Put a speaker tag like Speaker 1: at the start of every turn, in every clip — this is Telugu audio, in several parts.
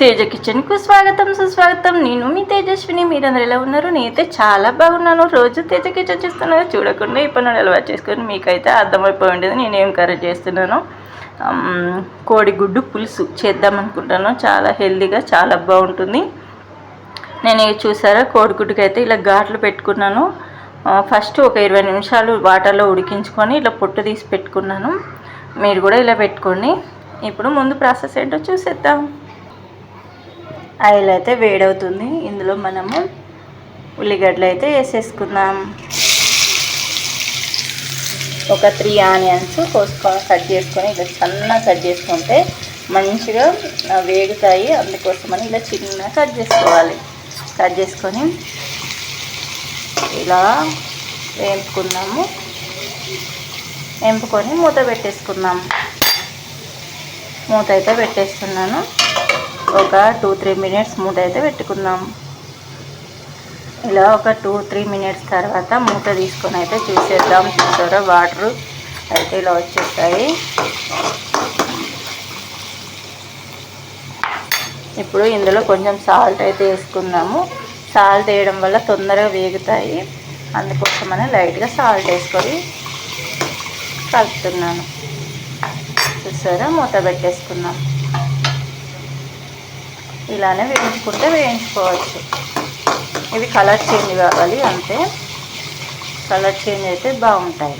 Speaker 1: తేజ కిచెన్కు స్వాగతం సుస్వాగతం. నేను మీ తేజస్విని. మీరందరూ ఎలా ఉన్నారు? నేనైతే చాలా బాగున్నాను. రోజు తేజ కిచెన్ చేస్తున్నాను చూడకుండా ఇప్పుడు నన్ను అలవాటు చేసుకొని మీకైతే అర్థమైపోయి ఉండేది. నేనేం కర్రీ చేస్తున్నాను కోడిగుడ్డు పులుసు చేద్దాం అనుకుంటాను. చాలా హెల్దీగా చాలా బాగుంటుంది. నేను చూసారా కోడిగుడ్డుకి అయితే ఇలా ఘాట్లు పెట్టుకున్నాను. ఫస్ట్ ఒక ఇరవై నిమిషాలు వాటర్లో ఉడికించుకొని ఇలా పొట్టు తీసి పెట్టుకున్నాను. మీరు కూడా ఇలా పెట్టుకోండి. ఇప్పుడు ముందు ప్రాసెస్ ఏంటో చూసేద్దాం. ఆయిల్ అయితే వేడవుతుంది. ఇందులో మనము ఉల్లిగడ్డలు అయితే వేసేసుకుందాం. ఒక త్రీ ఆనియన్స్ కోసుకొని కట్ చేసుకొని ఇలా సన్నగా కట్ చేసుకుంటే మంచిగా వేగుతాయి. అందుకోసమని ఇలా చిన్నగా కట్ చేసుకోవాలి. కట్ చేసుకొని ఇలా వేపుకున్నాము వేపుకొని మూత పెట్టేసుకున్నాము మూత అయితే పెట్టేస్తున్నాను. ఒక టూ త్రీ మినిట్స్ మూత అయితే పెట్టుకుందాం. ఇలా ఒక టూ త్రీ మినిట్స్ తర్వాత మూత తీసుకొని అయితే చూసేద్దాం. చూసారా? వాటర్ అయితే ఇలా వచ్చేస్తాయి. ఇప్పుడు ఇందులో కొంచెం సాల్ట్ అయితే వేసుకుందాము. సాల్ట్ వేయడం వల్ల తొందరగా వేగుతాయి. అందుకోసమని లైట్గా సాల్ట్ వేసుకొని కలుపుతున్నాను. చూసారా? మూత పెట్టేసుకున్నాం ఇలానే వేయించుకుంటే వేయించుకోవచ్చు. ఇవి కలర్ చేంజ్ కావాలి అంతే. కలర్ చేంజ్ అయితే బాగుంటాయి.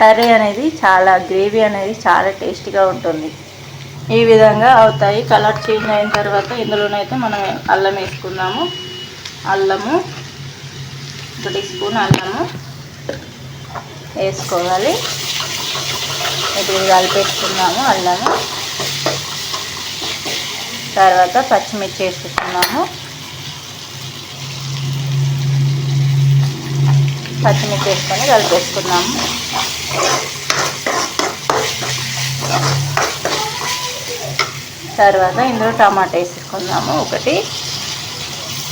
Speaker 1: కర్రీ అనేది చాలా గ్రేవీ అనేది చాలా టేస్టీగా ఉంటుంది. ఈ విధంగా అవుతాయి. కలర్ చేంజ్ అయిన తర్వాత ఇందులోనైతే మనం అల్లం వేసుకుందాము. అల్లము ఒక టీ స్పూన్ అల్లము వేసుకోవాలి. ఇప్పుడు కలిపేసుకుందాము అల్లము. తర్వాత పచ్చిమిర్చి వేసుకున్నాము పచ్చిమిర్చి వేసుకొని కలిపేసుకున్నాము. తర్వాత ఇందులో టమాటా వేసుకుందాము ఒకటి.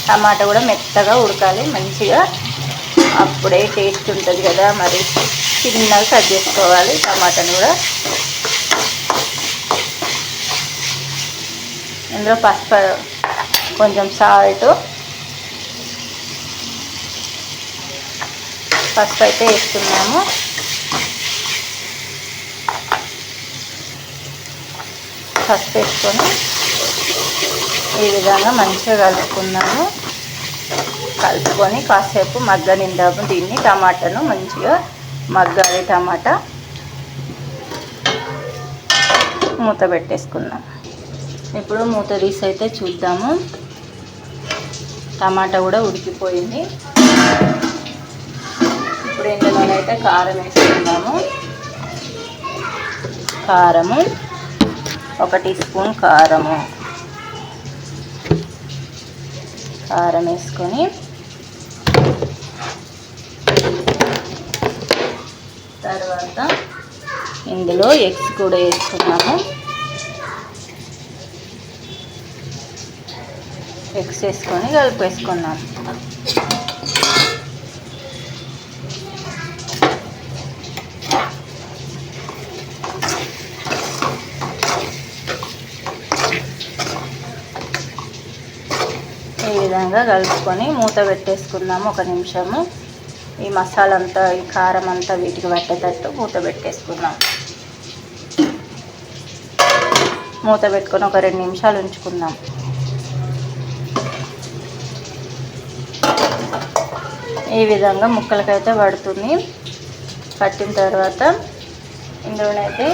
Speaker 1: టమాటా కూడా మెత్తగా ఉడకాలి మంచిగా అప్పుడే టేస్ట్ ఉంటుంది కదా. మరి చిన్నగా కట్ చేసుకోవాలి టమాటాని కూడా. ఇందులో పసుపు కొంచెం సాల్ట్ పసుపు అయితే వేస్తున్నాము పసుపు వేసుకొని ఈ విధంగా మంచిగా కలుపుకున్నాము. కలుపుకొని కాసేపు మగ్గనిందాము దీన్ని టమాటాను మంచిగా మగ్గాలి టమాటా. మూత పెట్టేసుకున్నాము. ఇప్పుడు మూత తీసి అయితే చూద్దాము. టమాటా కూడా ఉడికిపోయింది. ఇప్పుడు ఇందులోనైతే కారం వేసుకుందాము. కారము ఒక టీ స్పూన్ కారము. కారం వేసుకొని తర్వాత ఇందులో ఎగ్స్ కూడా వేసుకున్నాము ఎగ్స్ వేసుకొని కలిపేసుకున్నాం ఈ విధంగా కలుపుకొని మూత పెట్టేసుకుందాము ఒక నిమిషము. ఈ మసాలా అంతా ఈ కారం అంతా వీటికి పట్టేటట్టు మూత పెట్టేసుకుందాం. మూత పెట్టుకొని ఒక రెండు నిమిషాలు ఉంచుకుందాం. ఈ విధంగా ముక్కలకైతే పడుతుంది. పట్టిన తర్వాత ఇందులోనైతే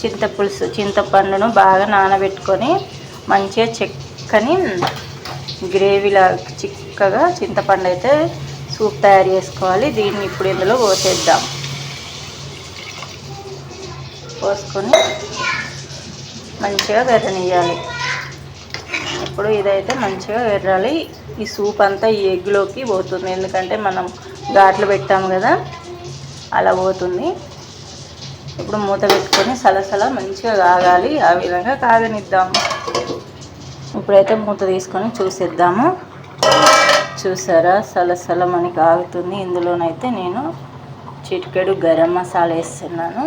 Speaker 1: చింతపులుసు చింతపండును బాగా నానబెట్టుకొని మంచిగా చెక్కని గ్రేవీలా చిక్కగా చింతపండు అయితే సూప్ తయారు చేసుకోవాలి. దీన్ని ఇప్పుడు ఇందులో పోసేద్దాం. పోసుకొని మంచిగా గర్రనియ్యాలి. ఇప్పుడు ఇదైతే మంచిగా ఎర్రాలి. ఈ సూప్ అంతా ఈ ఎగ్లోకి పోతుంది. ఎందుకంటే మనం ఘాట్లు పెట్టాము కదా అలా పోతుంది. ఇప్పుడు మూత పెట్టుకొని సలసల మంచిగా కాగాలి. ఆ విధంగా కాగనిద్దాము ఇప్పుడైతే మూత తీసుకొని చూసేద్దాము. చూసారా? సలసల మనకి ఆగుతుంది ఇందులోనైతే నేను చిటికెడు గరం మసాలా వేస్తున్నాను.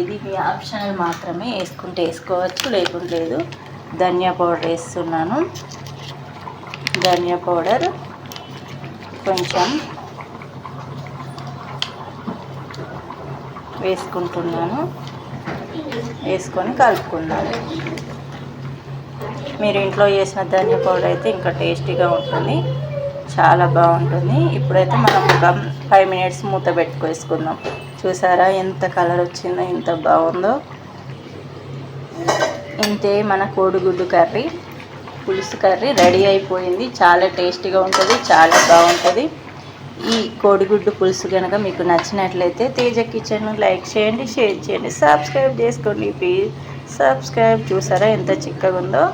Speaker 1: ఇది మీ ఆప్షనల్ మాత్రమే. వేసుకుంటే వేసుకోవచ్చు లేకుంటే లేదు. ధనియా పౌడర్ వేస్తున్నాను. ధనియా పౌడర్ కొంచెం వేసుకుంటున్నాను. వేసుకొని కలుపుకున్నాను మీరు ఇంట్లో చేసిన ధనియా పౌడర్ అయితే ఇంకా టేస్టీగా ఉంటుంది. చాలా బాగుంటుంది. ఇప్పుడైతే మనం ఒక ఫైవ్ మినిట్స్ మూత పెట్టుకేసుకుందాం. చూసారా ఎంత కలర్ వచ్చిందో ఎంత బాగుందో. ఇంతే మన కోడిగుడ్డు కర్రీ పులుసు కర్రీ రెడీ అయిపోయింది. చాలా టేస్టీగా ఉంటుంది చాలా బాగుంటుంది. ఈ కోడిగుడ్డు పులుసు కనుక మీకు నచ్చినట్లయితే తేజ కిచెన్ లైక్ చేయండి షేర్ చేయండి సబ్స్క్రైబ్ చేసుకోండి. ప్లీజ్ సబ్స్క్రైబ్ చూసారా ఎంత చిక్కగా ఉందో